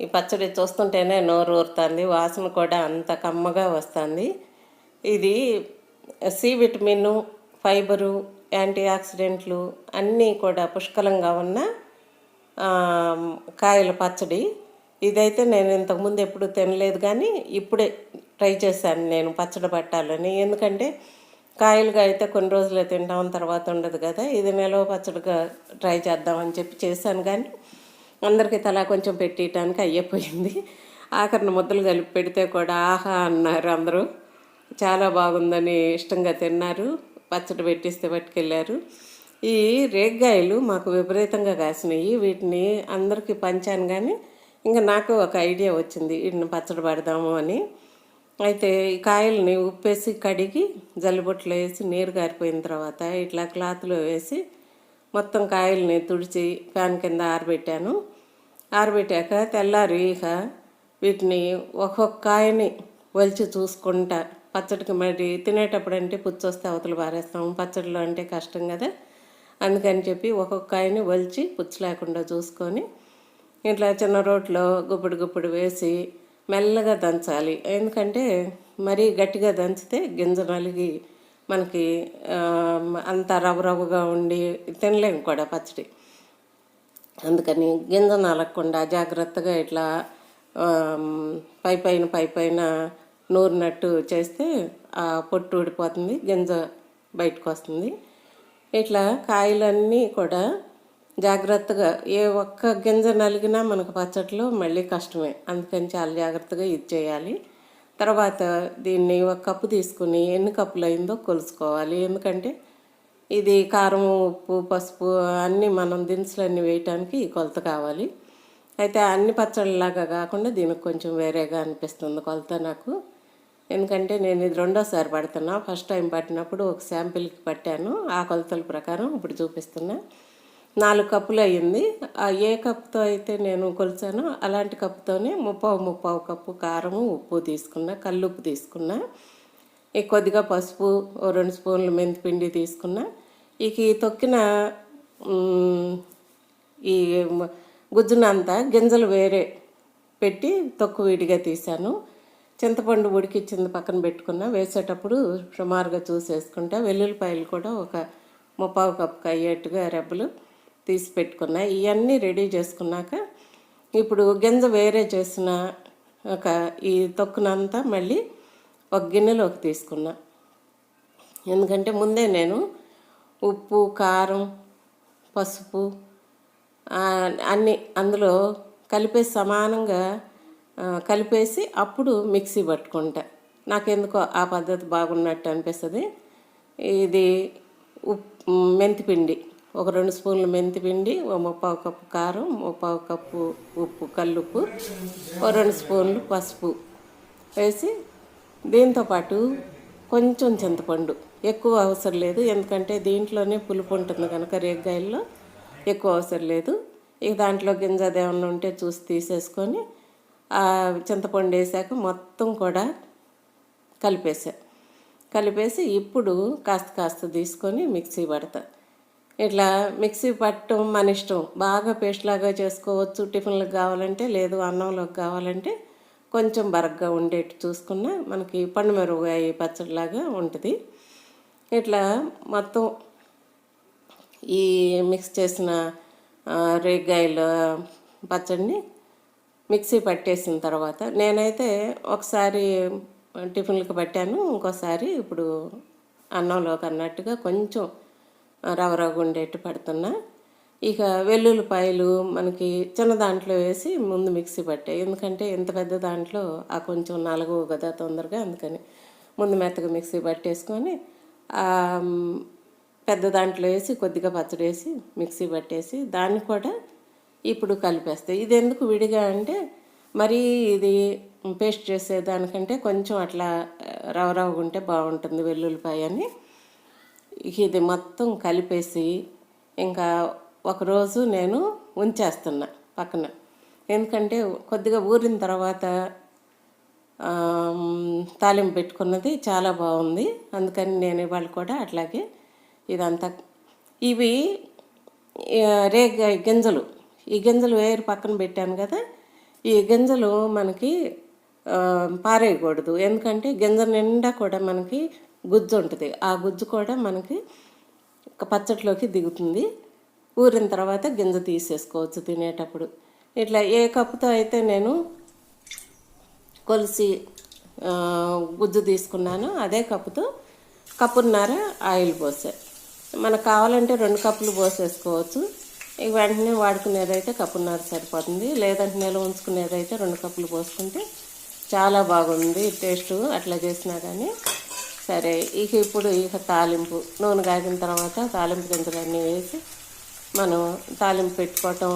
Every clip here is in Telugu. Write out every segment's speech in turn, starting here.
ఈ పచ్చడి చూస్తుంటేనే నోరు ఊరుతుంది వాసన కూడా అంత కమ్మగా వస్తుంది. ఇది సి విటమిన్ ఫైబరు యాంటీ ఆక్సిడెంట్లు అన్నీ కూడా పుష్కలంగా ఉన్న కాయల పచ్చడి. ఇదైతే నేను ఇంతకుముందు ఎప్పుడు తినలేదు కానీ ఇప్పుడే ట్రై చేశాను నేను పచ్చడి పట్టాలని. ఎందుకంటే కాయలుగా అయితే కొన్ని రోజులే తింటాం తర్వాత ఉండదు కదా. ఇది నిలవ పచ్చడిగా ట్రై చేద్దామని చెప్పి చేశాను కానీ అందరికీ తలా కొంచెం పెట్టేయటానికి అయ్యిపోయింది. ఆఖరిని ముద్దలు కలిపి పెడితే కూడా ఆహా అన్నారు అందరూ. చాలా బాగుందని ఇష్టంగా తిన్నారు. పచ్చడి పెట్టిస్తే పట్టుకెళ్ళారు. ఈ రేగ్గాయలు మాకు విపరీతంగా కాసినాయి. వీటిని అందరికీ పంచాను కానీ ఇంకా నాకు ఒక ఐడియా వచ్చింది. వీటిని పచ్చడి పడదాము అని. అయితే ఈ కాయల్ని ఉప్పేసి కడిగి జల్లిబొట్లో వేసి నీరు కారిపోయిన తర్వాత ఇట్లా క్లాత్లో వేసి మొత్తం కాయల్ని తుడిచి ఫ్యాన్ కింద ఆరబెట్టాను. ఆరబెట్టాక తెల్లారి ఇక వీటిని ఒక్కొక్క కాయని వలిచి చూసుకుంటా. పచ్చడికి మరి తినేటప్పుడు అంటే పుచ్చొస్తే అవతలు పారేస్తాము పారేస్తాం. పచ్చడిలో అంటే కష్టం కదా. అందుకని చెప్పి ఒక్కొక్క కాయని వలిచి పుచ్చు లేకుండా చూసుకొని ఇట్లా చిన్న రోట్లో గుప్పుడు గుప్పుడు వేసి మెల్లగా దంచాలి. ఎందుకంటే మరీ గట్టిగా దంచితే గింజ నలిగి మనకి అంత రవ్వ రవ్వగా ఉండి తినలేము కూడా పచ్చడి. అందుకని గింజ నలగకుండా జాగ్రత్తగా ఇట్లా పై పైన పై పైన నూరినట్టు చేస్తే ఆ పొట్టు ఊడిపోతుంది గింజ బయటకు వస్తుంది ఇట్లా కాయలన్నీ కూడా జాగ్రత్తగా ఏ ఒక్క గింజ నలిగినా మనకు పచ్చట్లో మళ్ళీ కష్టమే. అందుకని చాలా జాగ్రత్తగా ఇది చేయాలి. తర్వాత దీన్ని ఒక కప్పు తీసుకుని ఎన్ని కప్పులు అయిందో కొలుసుకోవాలి. ఎందుకంటే ఇది కారం ఉప్పు పసుపు అన్నీ మనం దినుసులన్నీ వేయటానికి ఈ కొలత కావాలి. అయితే అన్ని పచ్చళ్ళలాగా కాకుండా దీనికి కొంచెం వేరేగా అనిపిస్తుంది కొలత నాకు. ఎందుకంటే నేను ఇది రెండోసారి పడుతున్నా. ఫస్ట్ టైం పట్టినప్పుడు ఒక శాంపిల్కి పట్టాను. ఆ కొలతల ప్రకారం ఇప్పుడు చూపిస్తున్నా. నాలుగు కప్పులు అయ్యింది. ఆ ఏ కప్పుతో అయితే నేను కొలిచానో అలాంటి కప్పుతోనే ముప్పావు ముప్పావు కప్పు కారము ఉప్పు తీసుకున్నా కల్లుప్పు తీసుకున్నా ఈ కొద్దిగా పసుపు రెండు స్పూన్లు మెంతిపిండి తీసుకున్నా. ఇక ఈ తొక్కిన ఈ గుజ్జునంతా గింజలు వేరే పెట్టి తొక్కు విడిగా తీశాను. చింతపండు ఉడికిచ్చింది పక్కన పెట్టుకున్నా. వేసేటప్పుడు సుమారుగా చూసేసుకుంటా. వెల్లుల్లిపాయలు కూడా ఒక ముప్పావు కప్పుకి అయ్యేట్టుగా రెబ్బలు. తీసి పెట్టుకున్నా ఇవన్నీ రెడీ చేసుకున్నాక ఇప్పుడు గింజ వేరే చేసిన ఒక ఈ తొక్కునంతా మళ్ళీ ఒక గిన్నెలోకి తీసుకున్నా. ఎందుకంటే ముందే నేను ఉప్పు కారం పసుపు అన్నీ అందులో కలిపేసి సమానంగా కలిపేసి అప్పుడు మిక్సీ పట్టుకుంటా. నాకెందుకో ఆ పద్ధతి బాగున్నట్టు అనిపిస్తుంది. ఇది ఉప్ మెంతిపిండి. ఒక రెండు స్పూన్లు మెంతిపిండి ఓ ముప్పావు కప్పు కారం ముప్పావు కప్పు ఉప్పు కల్లుప్పు ఓ రెండు స్పూన్లు పసుపు వేసి దీంతోపాటు కొంచెం చింతపండు. ఎక్కువ అవసరం లేదు ఎందుకంటే దీంట్లోనే పులుపు ఉంటుంది కనుక రేగ్గాయల్లో ఎక్కువ అవసరం లేదు. ఇక దాంట్లో గింజ అదేమన్నా ఉంటే చూసి తీసేసుకొని చింతపండు వేసాక మొత్తం కూడా కలిపేసా. కలిపేసి ఇప్పుడు కాస్త కాస్త తీసుకొని మిక్సీ పడతా. ఇట్లా మిక్సీ పట్టడం మన ఇష్టం. బాగా పేస్ట్ లాగా చేసుకోవచ్చు. టిఫిన్లకు కావాలంటే లేదు అన్నంలోకి కావాలంటే కొంచెం బరగ్గా ఉండేట్టు చూసుకున్న మనకి పండు మెరుగుగాయ పచ్చడిలాగా ఉంటుంది. ఇట్లా మొత్తం ఈ మిక్స్ చేసిన ఆ, పచ్చడిని మిక్సీ పట్టేసిన తర్వాత నేనైతే ఒకసారి టిఫిన్లకు పట్టాను. ఇంకోసారి ఇప్పుడు అన్నంలోకి అన్నట్టుగా కొంచెం రవ ఉండేట్టు పడుతున్నా. ఇక వెల్లుల్లిపాయలు మనకి చిన్న దాంట్లో వేసి ముందు మిక్సీ పట్టాయి ఎందుకంటే ఇంత పెద్ద దాంట్లో ఆ కొంచెం నలుగు కదా తొందరగా అందుకని ముందు మెత్తగా మిక్సీ పట్టేసుకొని పెద్ద దాంట్లో వేసి కొద్దిగా పచ్చడి వేసి మిక్సీ పట్టేసి దాన్ని కూడా ఇప్పుడు కలిపేస్తాయి ఇది ఎందుకు విడిగా అంటే మరీ ఇది పేస్ట్ చేసేదానికంటే కొంచెం అట్లా రవ రవ్వ ఉంటే బాగుంటుంది వెల్లుల్లిపాయ అని. ఇది మొత్తం కలిపేసి ఇంకా ఒకరోజు నేను ఉంచేస్తున్నా పక్కన. ఎందుకంటే కొద్దిగా ఊరిన తర్వాత తాలింపు పెట్టుకున్నది చాలా బాగుంది. అందుకని నేను ఇవాళ కూడా అట్లాగే ఇదంతా. ఇవి రేగ గింజలు. ఈ గింజలు వేరు పక్కన పెట్టాను కదా. ఈ గింజలు మనకి పారేయకూడదు. ఎందుకంటే గింజ నిండా కూడా మనకి గుజ్జు ఉంటుంది. ఆ గుజ్జు కూడా మనకి పచ్చట్లోకి దిగుతుంది. ఊరిన తర్వాత గింజ తీసేసుకోవచ్చు తినేటప్పుడు. ఇట్లా ఏ కప్పుతో అయితే నేను కొలిసి గుజ్జు తీసుకున్నాను అదే కప్పుతో కప్పున్నర ఆయిల్ పోసే. మనకు కావాలంటే రెండు కప్పులు పోసేసుకోవచ్చు. ఇక వెంటనే వాడుకునేదైతే కప్పున్నర సరిపోతుంది. లేదంటే నిల్వ ఉంచుకునేదైతే రెండు కప్పులు పోసుకుంటే చాలా బాగుంది టేస్ట్ అట్లా చేసినా కానీ సరే ఇక ఇప్పుడు ఇక తాలింపు. నూనె కాగిన తర్వాత తాలింపు గింజలన్నీ వేసి మనం తాలింపు పెట్టుకోవటం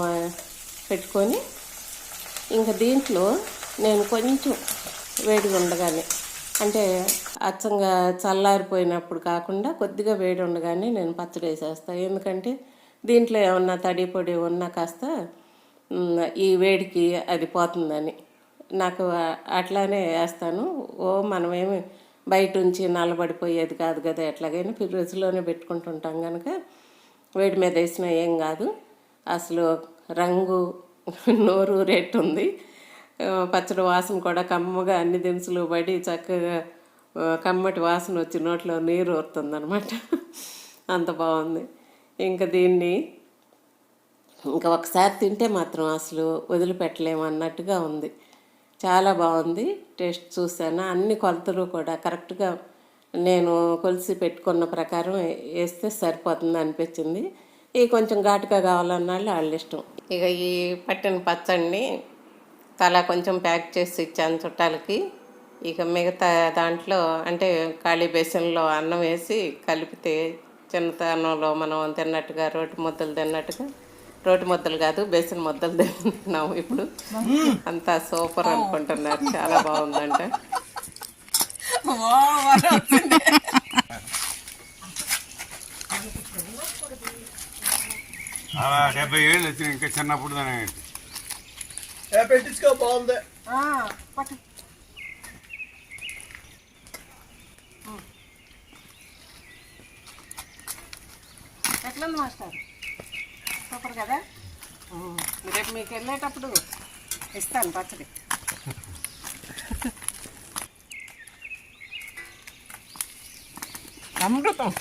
పెట్టుకొని ఇంకా దీంట్లో నేను కొంచెం వేడిగా ఉండగానే అంటే అచ్చంగా చల్లారిపోయినప్పుడు కాకుండా కొద్దిగా వేడి ఉండగానే నేను పచ్చడి వేసేస్తాను ఎందుకంటే దీంట్లో ఏమన్నా తడి పొడి ఉన్నా కాస్త ఈ వేడికి అది పోతుందని. నాకు అట్లానే వేస్తాను. ఓ మనమేమి బయట ఉంచి నల్లబడిపోయేది కాదు కదా ఎట్లాగైనా ఫ్రిడ్జ్లోనే పెట్టుకుంటుంటాం కనుక వేడి మీద వేసినా ఏం కాదు. అసలు రంగు నోరు రేట్ ఉంది. పచ్చడి వాసన కూడా కమ్మగా అన్ని దినుసులు పడి చక్కగా కమ్మటి వాసన వచ్చి నోట్లో నీరు ఊరుతుందనమాట అంత బాగుంది. ఇంకా దీన్ని ఇంకా ఒకసారి తింటే మాత్రం అసలు వదిలిపెట్టలేము అన్నట్టుగా ఉంది. చాలా బాగుంది. టేస్ట్ చూశాను. అన్ని కొలతలు కూడా కరెక్ట్గా నేను కొలిసి పెట్టుకున్న ప్రకారం వేస్తే సరిపోతుంది అనిపించింది. ఇక కొంచెం ఘాటుగా కావాలన్న వాళ్ళు వాళ్ళ ఇష్టం. ఇక ఈ పట్టిన పచ్చడిని తలా కొంచెం ప్యాక్ చేసి ఇచ్చాను చుట్టాలకి. ఇక మిగతా దాంట్లో అంటే ఖాళీ బేసన్లో అన్నం వేసి కలిపితే చిన్నతనంలో మనం తిన్నట్టుగా రోటి ముద్దలు తిన్నట్టుగా రోటి ముద్దలు కాదు బేసన్ ముద్దలు తింటున్నాము ఇప్పుడు. అంతా సూపర్ అనుకుంటున్నారు. చాలా బాగుందంట. అలా డెబ్బై ఏళ్ళు వచ్చిన ఇంకా చిన్నప్పుడు పెట్టించుకో బాగుంది. ఎట్లా మాస్టర్? సూపర్ కదా? రేపు మీకు వెళ్ళేటప్పుడు ఇస్తాను పచ్చడి. అమృతం.